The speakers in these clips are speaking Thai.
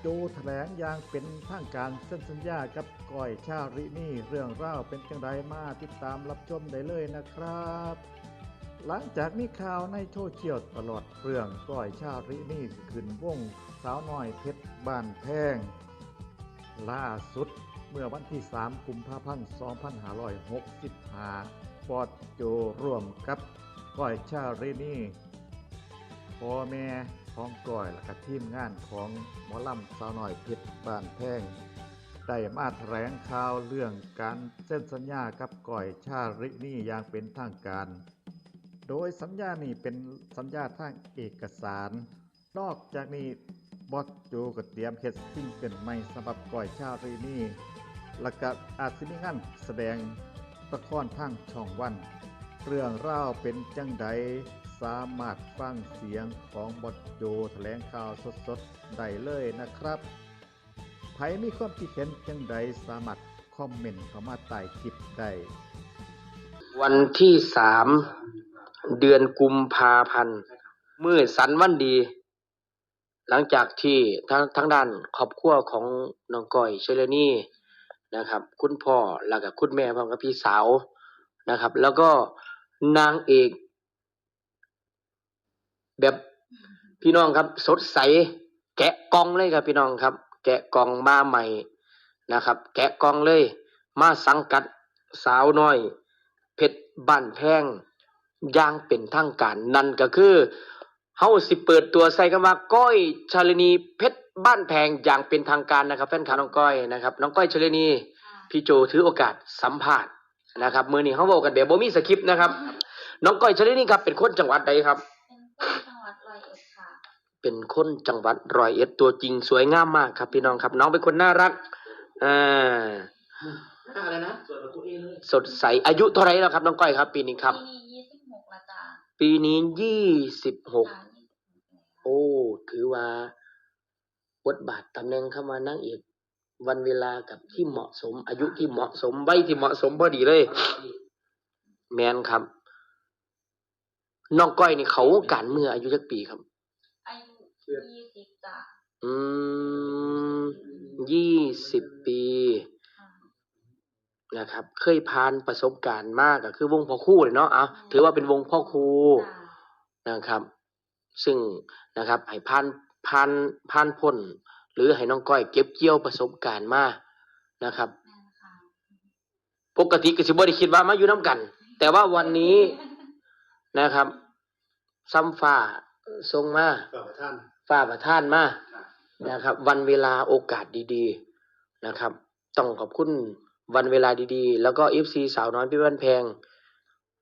โจแถลงอย่างเป็นทางการเส้นสัญญากับก้อยชารินี่เรื่องเล่าวเป็นจังไดมาติดตามรับชมได้เลยนะครับ หลังจากมีข่าวในโซเชียลตลอดเรื่องก้อยชารินี่ขึ้นวงสาวน้อยเพชรบ้านแพงล่าสุดเมื่อวันที่ 3 กุมภาพันธ์ 2565ปอดโจร่วมกับก้อยชารินี่พ่อแม่ ของก้อยและก็ทีมงานของหมอลำสาวน้อยเพชรบ้านแพงได้มาแถลงข่าวเรื่องการเซ็นสัญญากับก้อยชารินี่อย่างเป็นทางการ โดยสัญญานี้เป็นสัญญาทางเอกสาร นอกจากนี้บอสโจก็เตรียมเฮ็ดซิงเกิลใหม่สำหรับก้อยชารีนี่แล้วก็อาจสิมีงานแสดงละครทางช่องวัน เรื่องราวเป็นจังใด สามารถฟังเสียงของบอสโจแถลงข่าวสดๆได้เลยนะครับใครมีความคิดเห็นจังใดสามารถคอมเมนต์เข้ามาใต้คลิปได้วันที่สามเดือนกุมภาพันธ์มือสันวันดี หลังจากที่ทั้งทั้งด้านครอบครัวของน้องก้อยเชลนี่นะครับ คุณพ่อแล้วก็คุณแม่พร้อมกับพี่สาวนะครับ แล้วก็นางเอก แบบพี่น้องครับ สดใส แกะกล่องเลยครับพี่น้องครับ แกะกล่องมาใหม่นะครับ แกะกล่องเลย มาสังกัดสาวน้อย เพชรบ้านแพงอย่างเป็นทางการนั่นก็คือเฮาสิเปิดตัวใส่คำว่าก้อยชาลินีเพชรบ้านแพงอย่างเป็นทางการนะครับแฟนคลับน้องก้อยนะครับน้องก้อยชาลินีพี่โจถือโอกาสสัมภาษณ์นะครับมื้อนี้เฮาเว้ากันแบบบ่มีสคริปต์นะครับ น้องก้อยชาลินีครับเป็นคนจังหวัดใดครับ เป็นคนจังหวัดร้อยเอ็ดค่ะเป็นคนจังหวัดร้อยเอ็ดตัวจริงสวยงามมากครับ พี่น้องครับ น้องเป็นคนน่ารักอ่าอะไรนะส่วนของตัวเองเลยสดใสอายุเท่าไหรแล้วครับน้องก้อยครับ ปีนี้ครับ ปีนี้ยี่สิบหกละจ้าปีนี้ยี่สิบหกค่ะยี่สิบหกแล้วโอ้ถือว่าบทบาทตำแหน่งเข้ามานั่งเอกวันเวลากับที่เหมาะสม อายุที่เหมาะสมใบที่เหมาะสมพอดีเลย แมนครับน้องก้อยนี่เขาการเมื่ออายุจักปีครับอา ยุยี่สิบจ้าอืมยี่สิบปีค่ะนะครับ เคยผ่านประสบการณ์มากก็คือวงพ่อครู่เลยเนาะ เอาถือว่าเป็นวงพ่อครูจ้านะครับ ซึ่งนะครับให้ผ่านผ่านผ่านพ้นหรือให้น้องก้อยเก็บเกี่ยวประสบการณ์มานะครับแม่นค่ะปกติก็สิบ่ได้คิดว่ามาอยู่น้กัน แต่ว่าวันนี้นะครับซ้ำฟ้าทรงมา ขอบท่านฟ้าประทานมานะครับ วันเวลาโอกาสดีๆนะครับ ต้องขอบคุณวันเวลาดีๆ แล้วก็ FC สาวน้อยพี่บ้านแพง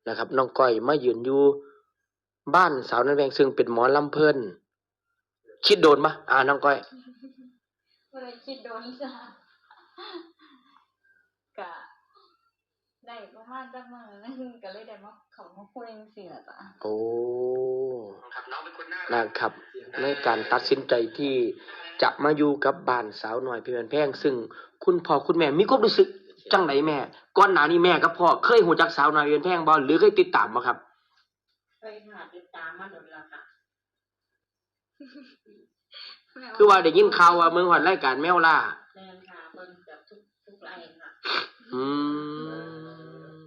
นะครับน้องก้อยมายืนอยู่บ้านสาวน้อยแพงซึ่งเป็นหมอลำเพิ่นคิดโดนปะอ่าน้องก้อยก็เลยคิดโดนจ้ากะได้ประมาณจักมื้อนึงก็เลยได้มาเขามาคุยจังซี่ล่ะจ้าโอ้ครับน้องเป็นคนน่ารักนะครับ ในการตัดสินใจที่จะมาอยู่กับบ้านสาวน้อยพี่บ้านแพงซึ่งคุณพ่อคุณแม่มีความรู้สึกจังไดแม่ก่อนหน้านี้แม่กับพ่อเคยหูจักสาวน้อยพี่บ้านแพงบ่หรือเคยติดตามบ่ครับเคยหาติดตามมาโดนแล้วค่ะคือว่าได้ยินข่าวว่าเมืองหอดรายการแมวล่าแม่นค่ะเบิ่งจากทุกทุกไลน์ค่ะอืม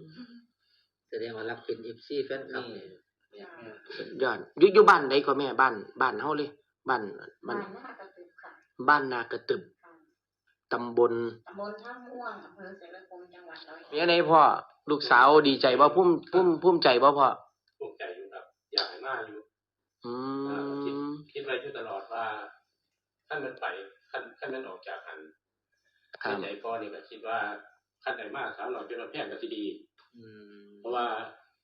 แสดงว่ารักเป็นเอฟซีแฟนคลับเนี่ยสุด ยอดอยู่อยู่บ้านใดก็แม่บ้านบ้านเฮาเลยบ้านบ้าบ้านนนากระตึกค่ะบ้านนากระตึบค่ะตำบลตำบลท่าม่วงอำเภอเสรภูมิจังหวัดร้อยมีอะไรพ่อลูกสาวดีใจบ่ภูมิภูมิภูมิใจบ่พ่อภูมิใจอยู่ครับ อยากให้มาอยู่ อือ่าคิดมคิดไว้อยู่ตลอดว่าขั้นมันไปขั้นขั้นมันออกจากหันครับในใจพ่อนี่ก็คิดว่าขั้นไหนมากสาวหน่อยเป็นวันแพงก็สิดี อืมเพราะว่า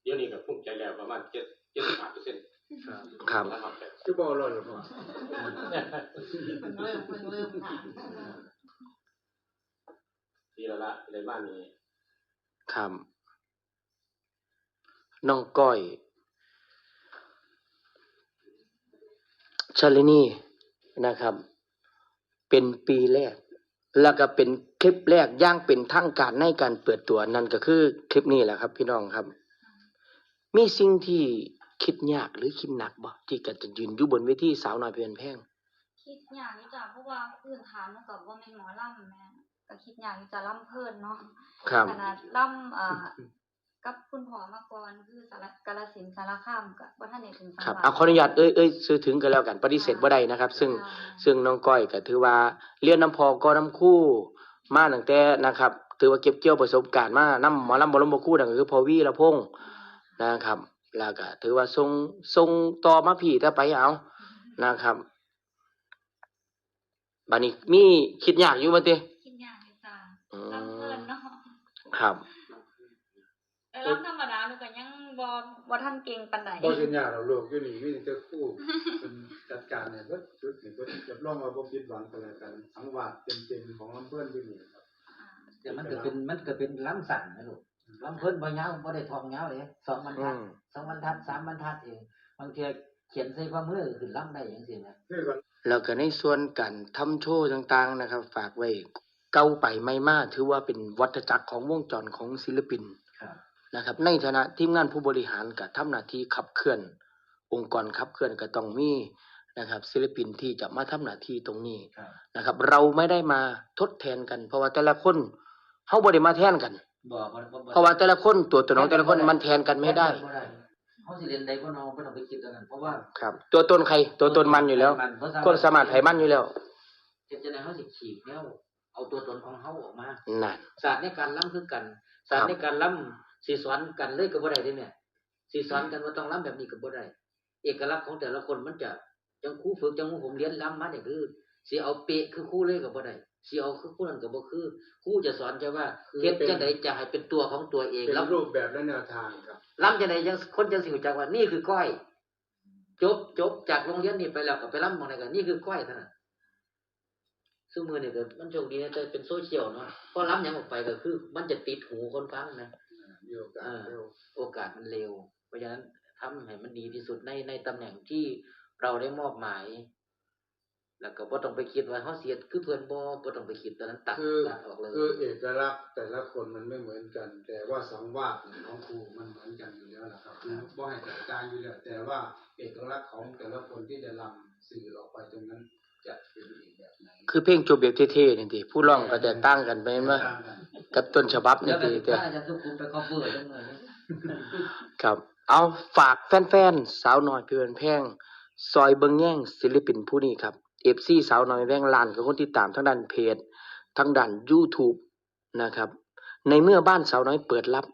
เดี๋ยวนี้ก็ภูมิใจแล้วประมาณเจ็ดเจ็ดสิบห้าเปอร์เซ็นต์ครับครับแล้วครับแต่จะบอกเลยเหรอพ่อเพิ่งเริ่มเพิ่งเริ่มค่ะทีละละในบ้านนี้ครับน้องก้อยชาลินีนะครับ เป็นปีแรก แล้วก็เป็นคลิปแรกย่างเป็นทางการในการเปิดตัวนั่นก็คือคลิปนี้แหละครับ พี่น้องครับ มีสิ่งที่คิดยากหรือคิดหนักบ่ที่ก็จะยืนอยู่บนเวทีสาวน้อยเพียนแพงคิดยากอยู่จ้ะเพราะว่าอื่นถามแล้วก็บ่แม่นหมอลำแม่ก็คิดยากอยู่จ้ะลำเพิ่นเนาะครับขนาดลำอ่ากับคุณพ่อมาก่อนคือสารกาฬสินธุ์สารคามก็บ่ทันได้ถึงจังครับหวัดเอาขออนุญาตเอ้ยเอ้ยซื้อถึงกันแล้วกันปฏิเสธบ่ได้นะครับ ซึ่งค่ะซึ่งน้องก้อยก็ถือว่าเรียนน้ำพอก็น้ำคู่มาตั้งแต่นะครับ ถือว่าเก็บเกี่ยวประสบการณ์มานํหมอลำบ่ลำบ่คู่นั่นก็คือพอวีละพงษ์ นะครับแล้วก็ถือว่าทรงทรงต่อมาพี่ถ้าไปเอานะครับบัดนี้มีคิดยากอยู่บ่ติคิดยากอยู่จ้ะอืลำเพิ่มนเนาะครับแต่ลำธรรมดาหนูก็ยังบ่บ่ทันเก่งปานใดบ่เป็นยากเราโลกอยู่นี่มีแต่ครู่เป็นจัดการเนี่ยเบิดชุดนี่เบิดรับรองว่าบ่ผิดหวังกันแล้วกันสังวาสเต็มๆของลำเพิ่นอยู่นี่ครับแต่มันก็เป็นมันก็เป็นล้ำสั่นนะลูก ล้ำเพิ่นบ่ยาวบ่ได้ทองยาวเลยสองบรรทัดอืมสองบรรทัดสามบรรทัดเองบางทีเขียนใส่ความมือขึ้นล้ำได้อย่างซี่นะคือกันแล้วก็ในส่วนการทำโชว์ต่างๆนะครับ ฝากไว้เก่าไปไม่มากถือว่าเป็นวัฏจักรของวงจรของศิลปินครับนะครับ ในฐานะทีมงานผู้บริหารกับทำหน้าที่ขับเคลื่อน องค์กรขับเคลื่อนก็ต้องมีนะครับ ศิลปินที่จะมาทำหน้าที่ตรงนี้ครับนะครับ เราไม่ได้มาทดแทนกัน เพราะว่าแต่ละคนเฮาบ่ได้มาแทนกัน บ่บ่บ่บ่เพราะว่าแต่ละคนตัวตนของแต่ละคนมันแทนกันไม่ได้บ่ได้เฮาสิเรียนได้บ่เนาะบ่ต้องไปคิดอันนั้นเพราะว่าครับ ตัวตนใครตัวตนมันอยู่แล้ว คนสามารถไผมันอยู่แล้วเฮ็ดจังได๋เฮาสิขีดแนวเอาตัวตนของเฮาออกมานั่นศาสตร์ในการล้ำคือกันศาสตครัร์บในการล้ำสีสอนกันเลยก็บ่ได้เด้เนี่ยสีสอนกันว่าต้องล้ำแบบนี้ก็บ่ได้เอกลักษณ์ของแต่ละคนมันจะจังครูฝึกจังหมู่ผมเรียนล้ำมาเนี่ยคือสิเอาเป๊ะคือครูเลยก็บ่ได้ สิเอาคือครูนั่นก็บ่คือครูจะสอนจะว่าเฮ็ดจังไดจะให้เป็นตัวของตัวเองเป็นล้ำรูปแบบและแนวทางครับล้ำจังไดจังคนจังสิรู้จักว่านี่คือก้อย จบจบจากโรงเรียนนี่ไปแล้วก็ไปล้ำหม่องใดก็นี่คือก้อยเท่านั้นซึ่งมือนี่ก็มันโชคดีนะแต่เป็นโซเชียลเนาะพอล้ำหยังออกไปก็คือ มันจะติดหูคนฟังนะมีโอกาสเร็วโอกาสมันเร็ว เพราะฉะนั้นทำให้มันดีที่สุดในในตำแหน่งที่เราได้มอบหมาย แล้วก็บ่ต้องไปคิดว่าเฮาเสียคือเพิ่นบ่บ่ต้องไปคิดตอนนั้นตัดคือตัดออกเลยคือเอกลักษณ์แต่ละคนมันไม่เหมือนกัน แต่ว่าสังวาสเนี่ยของครูมันเหมือนกันอยู่แล้วนะครับคือบ่ให้แตกต่างอยู่แล้วแต่ว่าเอกลักษณ์ของแต่ละคนที่จะนำสื่อออกไปตรงนั้นจะเป็นอีกแบบไหนคือเพลงจบแบบเท่ๆนี่ติผู้ร้องก็แตกต่างกันไปแม่นว่าต่างกันกับต้นฉบับแล้นี่วก็ติสิแต่พาอาจารย์สุขุมไป cover จังเลยครับ เอาฝากแฟนๆสาวน้อยเพื่อนแพงซอยเบิงแย่งศิลปินผู้นี้ครับ FC สาวน้อยแพงล้านกับคนติดตามทั้งด้านเพจทั้งด้าน YouTube นะครับ ในเมื่อบ้านสาวน้อยเปิดรับ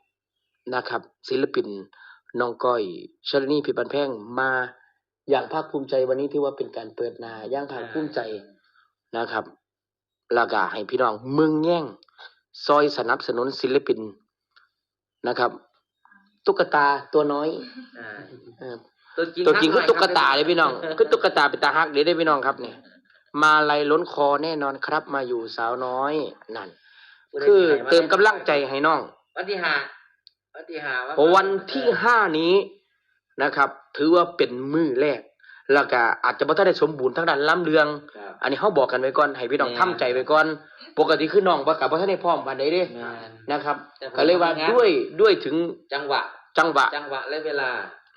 นะครับ ศิลปินน้องก้อยชลนีพิบันแพงมาอย่างภาคภูมิใจวันนี้ถือว่าเป็นการเปิดหนาอย่างภาคภูมิใจนะครับแล้วก็ให้พี่น้องเมืองแย่ง ซอยสนับสนุนศิลปินนะครับ ตุ๊กตาตัวน้อยอ่าเออ ตัวจริงตัวจริงคือทัตุ๊กตาหเลยพี่น้องคือตุ๊กตาเป็นตาฮักเดี๋ยวได้พี่น้องครับเนี่ยมาลัยล้นคอแน่นอนครับ มาอยู่สาวน้อยนั่น คือเติมกำลังใจให้น้อง วันที่ห้าวันที่ห้าเพราะวันที่ห้านี้นะครับ ถือว่าเป็นมือแรก แล้วก็อาจจะบ่ทันได้สมบูรณ์ทั้งด้านล้ำเรืองครับอันนี้เฮาบอกกันไว้ก่อนให้พี่น้องแม่นทำใจไว้ก่อน ปกติคือน้องบ่กลับบ่ทันได้พร้อมปานใดเด้แม่นนะครับแต่ผมก็เลยว่าทำงานด้วยด้วยถึงจังหวะ จังหวะ จังหวะและเวลา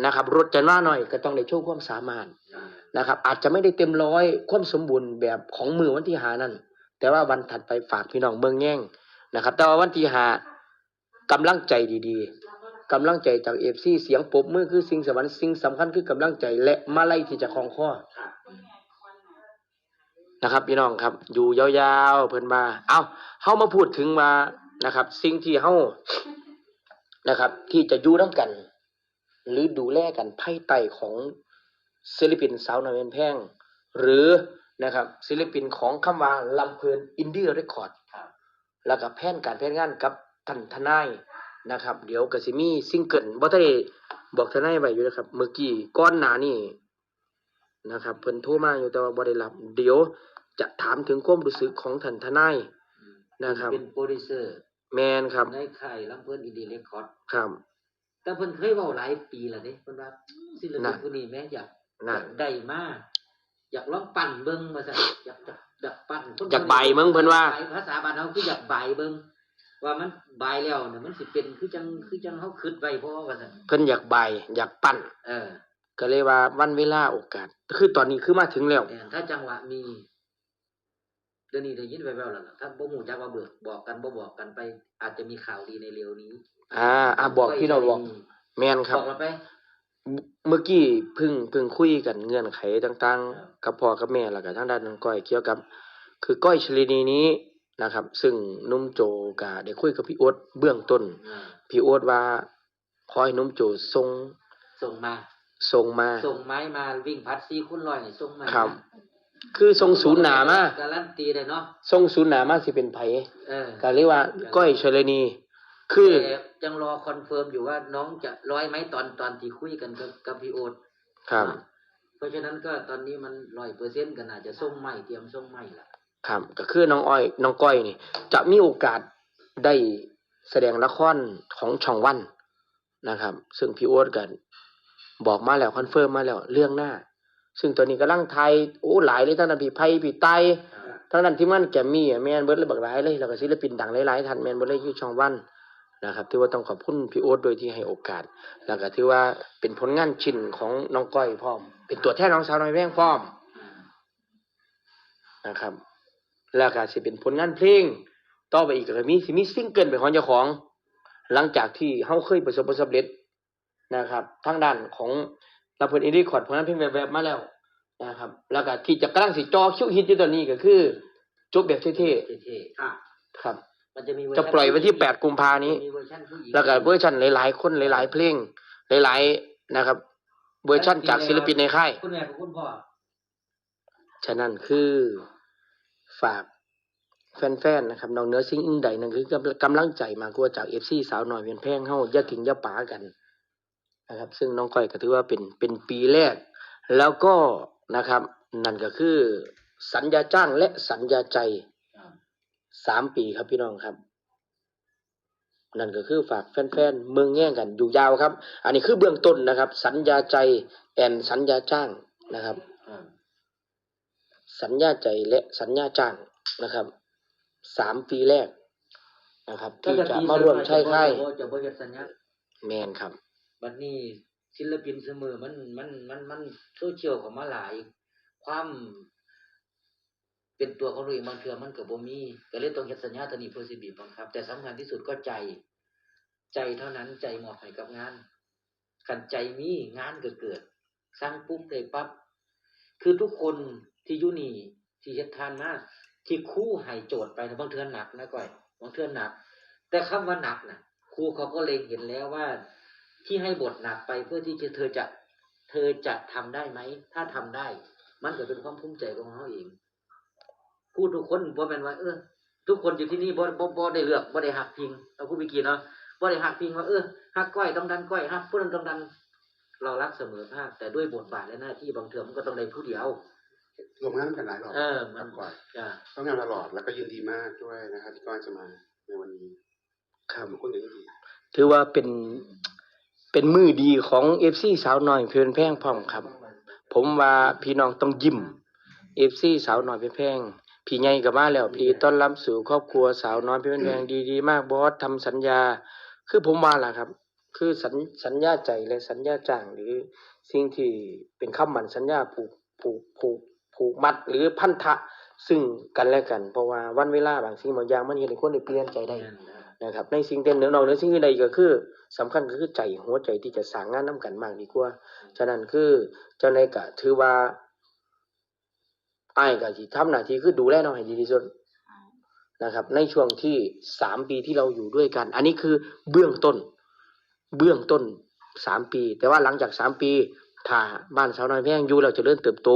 นะครับรถจะมาหน่อยก็ต้องได้โชว์ความสามารถนะครับ อาจจะไม่ได้เต็มร้อยความสมบูรณ์แบบของมือวันที่หานั่น แต่ว่าวันถัดไปฝากพี่น้องเมืองแย่งนะครับ แต่ว่าวันที่หากำลังใจดีๆกำลังใจจากเอฟซีเสียงปบมือคือสิ่งสำคัญสิ่งสำคัญคือกำลังใจและมาไล่ที่จะคลองคอนะครับ พี่น้องครับ อยู่ยาวๆเพิ่นมา เอาเฮามาพูดถึงมานะครับ สิ่งที่เฮานะครับ ที่จะอยู่นํกัน หรือดูแลกันภายใต้ของศิลปินสาวน้อยเพชรแพง หรือนะครับศิลปินของคำว่าลำเพลินอินดี้เรคคอร์ดครับแล้วก็แผนการแผนงานกับท่านทนายนะครับ เดี๋ยวก็สิมีซิงเกิลบ่ทันได้บอกทนายไว้อยู่นะครับ เมื่อกี้ก่อนหน้านี้นะครับเพิ่นโทรมาอยู่แต่ว่าบ่ได้รับ เดี๋ยวจะถามถึงความรู้สึกของท่านทนายอืมนะครับ เป็นโปรดิวเซอร์แมนครับในค่ายลำเพิ่นอินดีเรคคอร์ดครับ แต่เพิ่นเคยเว้าหลายปีแล้วเด้เพิ่นว่าศิลปิน่ะนผู้นี้แม้อยากน่ะอยากได้มาอยากลองปั่นเบิ่งว่าซั่นอยากจะอยากปั่นคนอยากใบเบิ่งเพิ่นว่าใบภาษาบ้านเฮาคืออยากใบเบิ่งว่ามันใบแล้วเนี่ยมันสิเป็นคือจังคือจังเฮาคิดไว้บ่ว่าซั่นเพิ่นอยากใบายอยากปั้นเออ ก็เลยว่าวันเวลาโอกาส คือตอนนี้คือมาถึงแล้วแต่ถ้าจังหวะมี เดี๋ยวนี้ได้ยินแว่วๆแล้วล่ะถ้าบ่ฮู้จักว่าเบิกบอกกันบ่บอกกันไป อาจจะมีข่าวดีในเร็วนี้ อ่าอ่าบอกพี่น้องบอกแม่นครับบอกเราไปเมื่อกี้เพิ่งเพิ่งคุยกันเงื่อนไขต่างครับๆกับพ่อกับแม่แล้วก็ทางด้านน้องก้อยเกี่ยวกับ คือก้อยชลินีนี้นะครับ ซึ่งหนุ่มโจก็ได้คุยกับพี่โอ๊ตเบื้องต้นอ่าพี่โอ๊ตว่าขอให้หนุ่มโจส่งส่งมาส่งมาส่งไม้มาวิ่งพัดซีคุณลอยนี่ส่งมาครับ คือส่งศูนย์หนามาการันตีได้เนาะส่งศูนย์หนามาสิเป็นไผเออก็เรียกว่าก้อยชลินี คือ แต่ยังรอคอนเฟิร์มอยู่ว่าน้องจะร้อยไหมตอนตอนที่คุยกันกับกับพี่โอ๊ตครับ เพราะฉะนั้นก็ตอนนี้มันร้อยเปอร์เซ็นต์กันอาจจะส่งใหม่เตรียมส่งใหม่ละครับก็คือน้องอ้อย น้องก้อยนี่ จะมีโอกาสได้แสดงละครของช่องวันนะครับ ซึ่งพี่โอ๊ตกัน บอกมาแล้วคอนเฟิร์มมาแล้วเรื่องหน้า ซึ่งตัวนี้กำลังไทยโอ้หลายเลยทั้งนั้นพี่ไพ่พี่ไตทั้งนั้นที่มันแกมมี่อะแมนเบิร์ดเลยบักหลายเลยแล้วก็ศิลปินดังหลายๆท่านแมนเบิร์ดเลยอยู่ช่องวันนะครับถือว่าต้องขอบคุณพี่โอ๊ตโดยที่ให้โอกาส แล้วก็ถือว่าเป็นผลงานชิ้นของน้องก้อยพร้อม เป็นตัวแทนน้องสาวน้อยแม่งพร้อมนะครับ แล้วก็สิเป็นผลงานเพลง ต่อไปอีกก็มีสิมีซิงเกิลเป็นของเจ้าของ หลังจากที่เฮาเคยประสบผลสำเร็จนะครับทางด้านของ ลำเพลินอินดี้คอร์ดผลงานเพลงแบบๆมาแล้วนะครับ แล้วก็ที่จะกำลังสิจอคิวฮิตอยู่ตอนนี้ก็คือจบแบบเท่เท่อะๆครับๆมันจะมีเวอร์จะชันปล่อยวันที่ 8 กุมภานี้ มีเวอร์ชันผู้หญิงแล้วก็เวอร์ชันหลายๆ คนหลาย ๆ เพลงหลายๆนะครับ เวอร์ชันจากศิลปินในค่าย คุณแม่กับคุณพ่อฉะนั้นคือฝากแฟนๆนะครับน้องเหนื้อสิ่งอื่นใดนั่นคือกำกำลังใจมากกว่าจากเอฟซีสาวน้อยเวียนแพงเฮาอย่าทิ้งอย่าป๋ากัน นะครับ ซึ่งน้องก้อยก็ถือว่าเป็นเป็นปีแรก แล้วก็นะครับนั่นก็คือ สัญญาจ้างและสัญญาใจสามปีครับพี่น้องครับ นั่นก็คือฝากแฟนๆเมืองแง่งกันอยู่ยาวครับ อันนี้คือเบื้องต้นนะครับ สัญญาใจแอนสัญญาจ้างนะครับอ่าสัญญาใจและสัญญาจ้างนะครับสามปีแรกนะครับที่จะมาร่วมใช้ค่ายจะบ่จะบ่เฮ็ดสัญญาแมนครับ บัดนี้ศิลปินเสมอมันมันมันมันโซเชียลข้ามาหลาย ความเป็นตัวของตัวเองบางเทื่อมันก็บ่มีก็เลยต้องเฮ็ดสัญญาตันี้เพื่อสิบีบังคับ แต่สำคัญที่สุดก็ใจ ใจเท่านั้นใจหมอบให้กับงานคันใจมีงานก็เกิด สร้างปุ๊บได้ปั๊บคือทุกคนที่อยู่นี่ที่เฮ็ดทานมาที่คู่ให้โจทย์ไปนะบางเทื่อหนักนะก้อยบางเทื่อหนัก แต่คำว่าหนักนะครูเขาก็เล็งเห็นแล้วว่า ที่ให้บทหนักไปเพื่อที่จะเธอจะเธอจะทำได้ไหม ถ้าทำได้ มันก็เป็นความภูมิใจของเขาเองพูดทุกคนบ่แม่นว่าเออ ทุกคนอยู่ที่นี่บ่บ่บ่ได้เลือกบ่ได้หักพิงเราพูดเมื่อกี้เนาะบ่ได้หักพิงว่าเออหักก้อยต้องดันก้อยหักผู้นั้นต้องดันเรารักเสมอภาคแต่ด้วยบทบาทและหน้าที่บางเทอมมันก็ต้องได้ผู้เดียวรวมงานกันหลายรอบเออมากกว่าจ้ะต้องงานตลอดแล้วก็ยินดีมากด้วยนะครับที่ก้อยจะมาในวันนี้ครับขอบคุณอย่างยิ่งถือว่าเป็น เป็นมือดีของเอฟซีสาวน้อยเพื่อนแพงพร้อมครับ ผมว่าพี่น้องต้องยิ้มเอฟซีสาวน้อยเพื่อนแพงพี่ใหญ่ก็มาแล้วพี่ต้อนรับสู่ครอบครัวสาวน้อยเพื่อนแพงดีดีๆ มากบอสทำสัญญา คือผมว่าล่ะครับ คือสัญสัญญาใจและสัญญาจ้างหรือสิ่งที่เป็นคำมั่นสัญญาผูกผูกผูกผูกมัดหรือพันธะซึ่งกันและกัน เพราะว่าวันเวลาบางสิ่งบางอย่างมันเห็นคนได้เปลี่ยนใจได้ นะครับในสิ่งเด่นเหนือนอกเหนือสิ่งอื่นใดก็คือสำคัญก็คือใจหัวใจที่จะสร้างงานนํกันมากดีกว่า ฉะนั้นคือเจ้าในายก็ถือว่าอ้ายก็สิทำหน้าที่คือดูแลน้องให้ดีที่สุดนะครับ ในช่วงที่สามปีที่เราอยู่ด้วยกัน อันนี้คือเบื้องต้น เบื้องต้นสามปี แต่ว่าหลังจากสามปีถ้าบ้านสาวน้อยแพงอยู่เราจะเริ่มเติบโต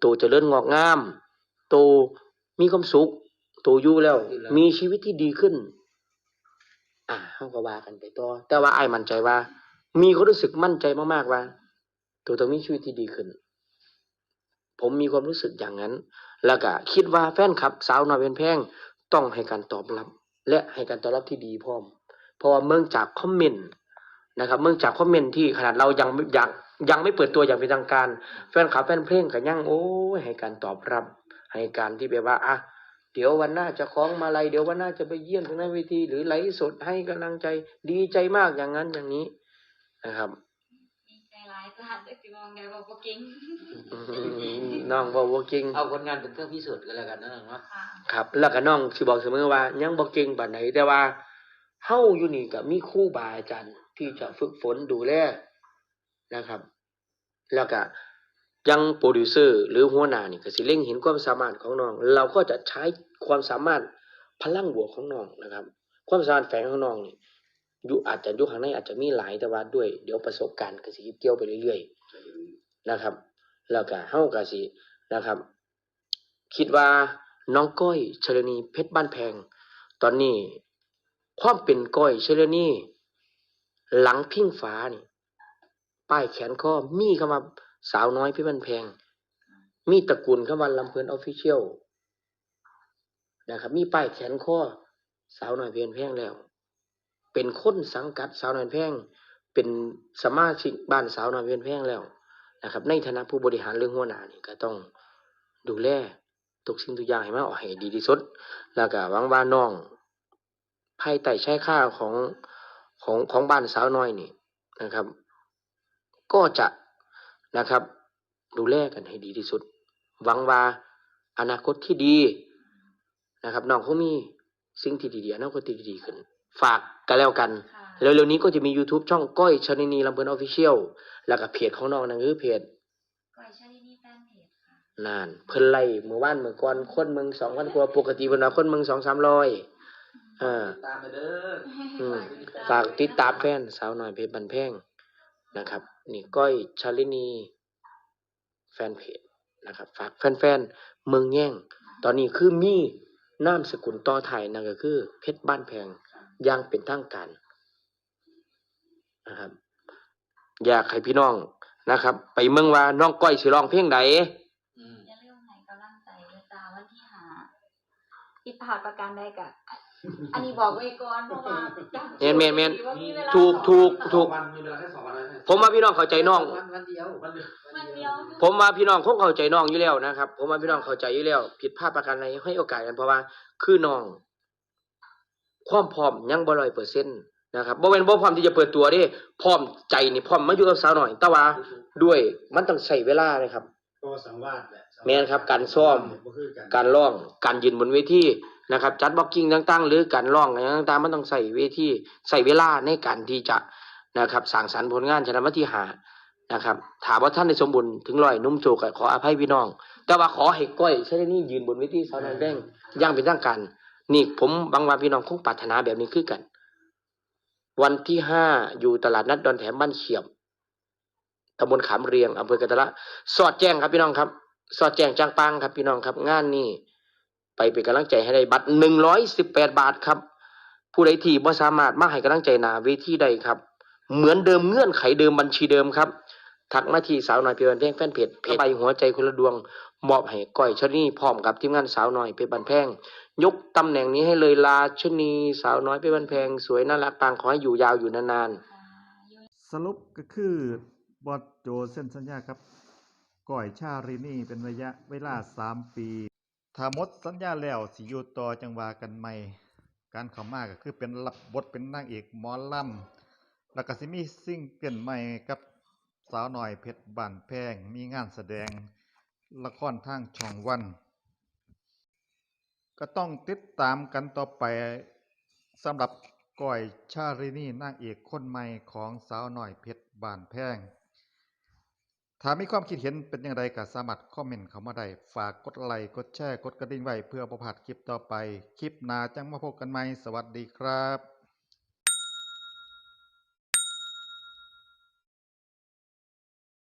โตเจะเริ่มงอกงาม โตมีความสุข โตอยู่แล้ว มีชีวิตที่ดีขึ้น อ่าเฮาก็ว่ากันไปต่อแต่ว่าไอ้มั่นใจว่า มีความรู้สึกมั่นใจมากๆว่า ตัวต้องมีชีวิตที่ดีขึ้น ผมมีความรู้สึกอย่างนั้น แล้วก็คิดว่าแฟนคลับ สาวน้อเป็นแพงต้องให้การตอบรับ และให้การตอบรับที่ดีพร้อม เพราะว่าเมืองจากคอมเมนต์นะครับ เมืองจากคอมเมนต์ที่ขนาดเรายังยังยังไม่เปิดตัวอย่างเป็นทางการ แฟนคลับแฟนเพลงก็ยังโอ้ให้การตอบรับ ให้การที่แบบว่าอะ เดี๋ยววันหน้าจะคล้องมาลัยเดี๋ยววันหน้าจะไปเยี่ยมถึงหน้าเวทีหรือไลฟ์สดให้กำลังใจดีใจมากอย่างนั้นอย่างนี้นะครับดีใจร้ายจ้ะจักสิมองได้ว่าบ่เก่งน้องบ่บ่เก่งเอาผลงานเป็นเครื่องพิสูจน์กันแล้วกันนะน้องเนาะค่ะครับ แล้วก็น้องสิบอกเสมอว่า ยังบ่เก่งปานใดแต่ว่าเฮาอยู่นี่ก็มีครูบาอาจารย์ที่จะฝึกฝนดูแลนะครับ แล้วก็ ยังโปรดิวเซอร์หรือหัวหน้านี่ก็สิเล็งเห็นความสามารถของน้อง เราก็จะใช้ความสามารถพลังบวกของน้องนะครับ ความสามารถแฝงของน้องนี่อยู่อาจจะอยู่ข้างในอาจจะมีหลายแต่ว่าด้วย เดี๋ยวประสบการณ์ก็สิเกี่ยวไปเรื่อยๆนะครับ แล้วก็เฮาก็สินะครับ คิดว่าน้องก้อยชลนีเพชรบ้านแพง ตอนนี้ความเป็นก้อยชลนีหลังพิงฟ้านี่ป้ายแขนข้อมีคำว่า สาวน้อยพชรบ้านแพง มีตระกูลคำว่าลำเพลินออฟฟิเชียลนะครับ มีป้ายแขนข้อสาวน้อยเพชรบ้านแพงแล้ว เป็นคนสังกัดสาวน้อยแพง เป็นสมาชิกบ้านสาวน้อยเพชรบ้านแพงแล้วนะครับ ในฐานะผู้บริหารเรื่องหัวหน้านี่ก็ต้องดูแลทุกสิ่งทุกอย่างให้มันออกให้ดีที่สุด แล้วก็วังว่าน้องภายใต้ชายค่าของของของบ้านสาวน้อยนี่นะครับ ก็จะ นะครับ ดูแลกันให้ดีที่สุด หวังว่าอนาคตที่ดีนะครับน้องเขามีสิ่งที่ดีๆอนาคตที่ดีๆขึ้น ฝากกันแล้วกันค่ะเร็วๆนี้ก็จะมี YouTube ช่องก้อยชนินีลำเพลินออฟฟิเชียลแล้วก็เพจของน้องนั่นคือเพจก้อยชาลินี่แฟนเพจค่ะนาน เพิ่นไล่เมื่อวานเมื่อก่อนคนเมืองสองพันกว่าปกติเพิ่นว่าคนเมืองสองสามร้อยอ่าตามไปเด้ออืมฝากติดตามแฟนสาวน้อยเพชรบันแพง นะครับนี่ก้อยชาลินีแฟนเพจนะครับฝากแฟนๆเมืองแย่ง ตอนนี้คือมีนามสกุลต่อไทยนั่นก็คือ เพชรบ้านแพงอย่างเป็นทางการนะครับ อยากให้พี่น้องนะครับ ไปเมืองว่าน้องก้อยสิร้องเพลงใดอืมอย่าลืมให้กำลังใจด้วยจ้าวันที่หาผิดพลาดประการใดกะ อันนี้บอกไว้ก่อนเพราะว่าแม่นแม่นแม่นว่ามีเวลาถูกถูกถูก วันมีเวลาแค่สองวันแล้วเนี่ยผมว่าพี่น้องเข้าใจน้อง วันวันเดียววันเดียววันเดียวผมว่าพี่น้องคงเข้าใจน้องอยู่แล้วนะครับ ผมว่าพี่น้องเข้าใจอยู่แล้ว ผิดพลาดประการใดให้โอกาสกันเพราะว่า คือน้อง ความพร้อมยังบ่ร้อยเปอร์เซ็นต์นะครับบ่เป็นบ่พร้อมที่จะเปิดตัวเด้พร้อมใจนี่พร้อมมาอยู่กับสาวหน่อย แต่ว่าด้วยมันต้องใช้เวลานะครับ ก็สังวาสแหละแม่นครับการซ้อมบ่คือกัน การร้องการยืนบนเวที นะครับจัดบ็อกกิ้งต่างๆ หรือการร้องอะไรต่างๆมันต้องใส่เวทีใส่เวลาในการที่จะนะครับสร้างสรรค์ผลงานชนะวัที่หานะครับถามว่าท่านในสมบูรณ์ถึงร้อยหนุ่มโจกขออภัยพี่น้อง แต่ว่าขอให้ก้อยใช่นี่ยืนบนเวทีสาวน้อยแบงอย่างเป็นทางการนี่ผมบางวันพี่น้องคงปรารถนาแบบนี้คือกัน วันที่ห้าอยู่ตลาดนัดดอนแถมบ้านเขียบตำบลขามเรียงอำเภอกระตะละสอดแจ้งครับพี่น้องครับ สอดแจ้งจางปังครับพี่น้องครับ งานนี้ ไปเป็นกำลังใจให้ได้บัตรหนึ่งร้อยสิบแปดบาทครับ ผู้ใดที่บ่สามารถมาให้กำลังใจนาเวทีใดครับ เหมือนเดิมเงื่อนไขเดิมบัญชีเดิมครับทักมาที่สาวหน่อยเพชรบันแพงแฟนเพจเพจใบหัวใจคนละดวงมอบให้ก้อยชนีพร้อมกับทีมงานสาวหน่อยเพชรบันแพงยกตำแหน่งนี้ให้เลยลาชนีสาวน้อยเพชรบันแพงสวยน่ารักปางขอให้อยู่ยาวอยู่นานค่ะอยู่สรุปก็คือบอสโจเซ็นสัญญาครับก่อยชารินี่เป็นระยะเวลา3ปี ถ้าหมดสัญญาแล้วสิอยู่ต่อจังวากันใหม่ การเข้ามาก็คือเป็นรับบทเป็นนางเอกหมอลำแล้วก็สิมีซิ่งเกิลใหม่กับสาวหน่อยเพชรบ้านแพงมีงานแสดงละครทางช่องวัน ก็ต้องติดตามกันต่อไปสำหรับก้อยชารินีนางเอกคนใหม่ของสาวหน่อยเพชรบ้านแพง ถ้ามีความคิดเห็นเป็นอย่างไรก็สามารถคอมเมนต์เข้ามาได้ ฝากกดไลค์ กดแชร์ กดกระดิ่งไว้เพื่อประพัดคลิปต่อไป คลิปหน้าจังมาพบกันใหม่ สวัสดีครับ